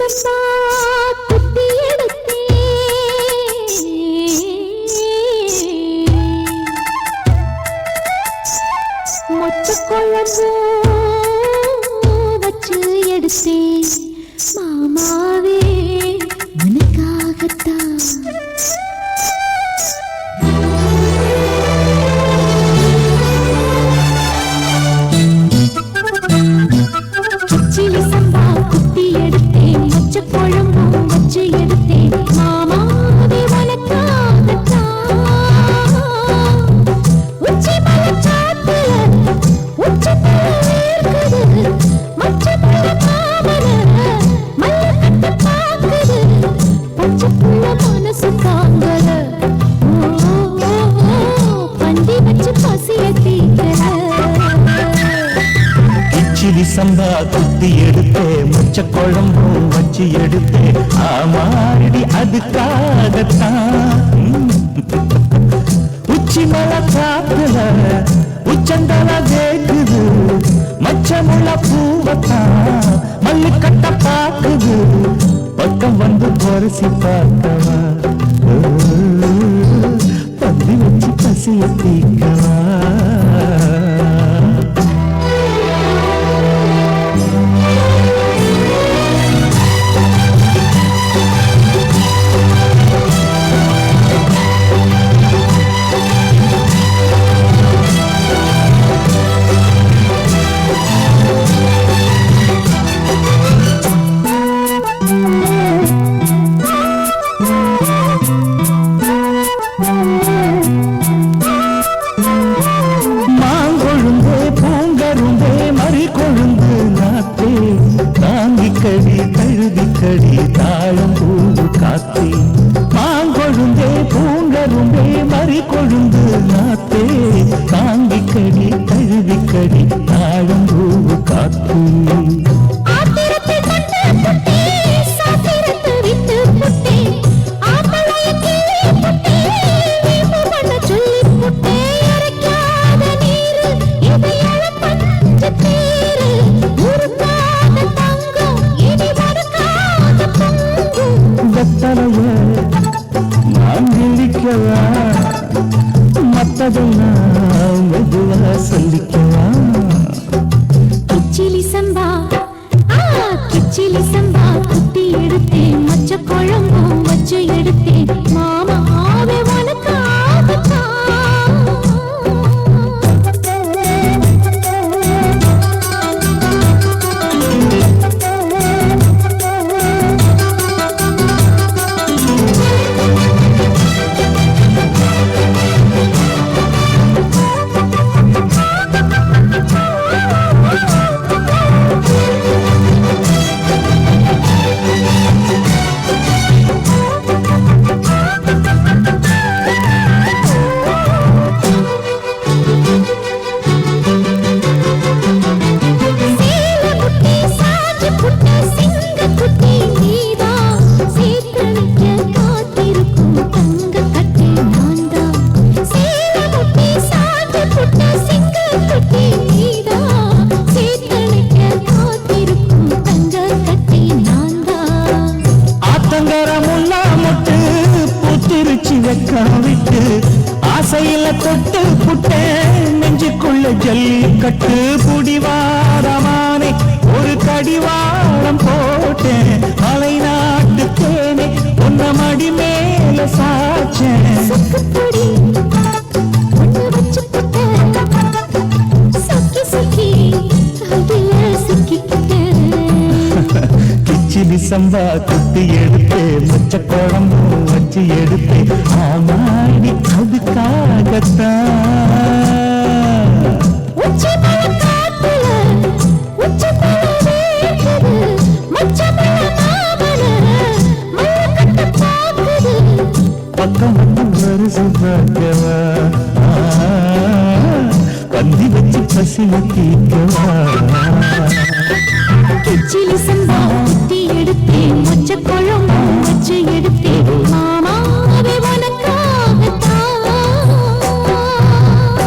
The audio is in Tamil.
சம்பா குத்தி எடுத்தேன். மொச்ச குழம்பு வச்சு எடுத்தேன். மாமாவே உனக்காகத்தான் கிச்சிலி சம்பா குத்தி எடுத்தே முச்ச குழம்பும் வச்சு எடுத்தே. ஆமாடி அதுக்காகத்தான். உச்சி மலை காத்துல உச்சந்தல கேக்குது மச்சமுள்ள பூவத்தான் மல்லு கட்ட பாக்குது. பக்கம் வந்து பொரிசி பார்த்தவா? பந்தி வச்சு பசிய தீக்கவா? மத்ததெல்லாம் மெதுவா சொல்லிக்கவா? கிச்சிலி சம்பா ஆ, கிச்சிலி சம்பா. குத்தி எடுத்தேன் மச்ச குழம்பும் வச்சு எடுத்தேன். பூத்திருச்சி ஆசையில தொட்டு புட்டேன். நெஞ்சுக்குள்ள ஜல்லிக்கட்டு புடிவாரமானே. ஒரு கடிவார கிச்சிலி சம்பா குத்தி எடுத்து மச்ச குழம்பும் வச்சு எடுத்து ஆமாடி அதுக்காகத்தான் மலை காத்துல உச்சி மலை வேர்க்குது மச்ச மலை சம்பா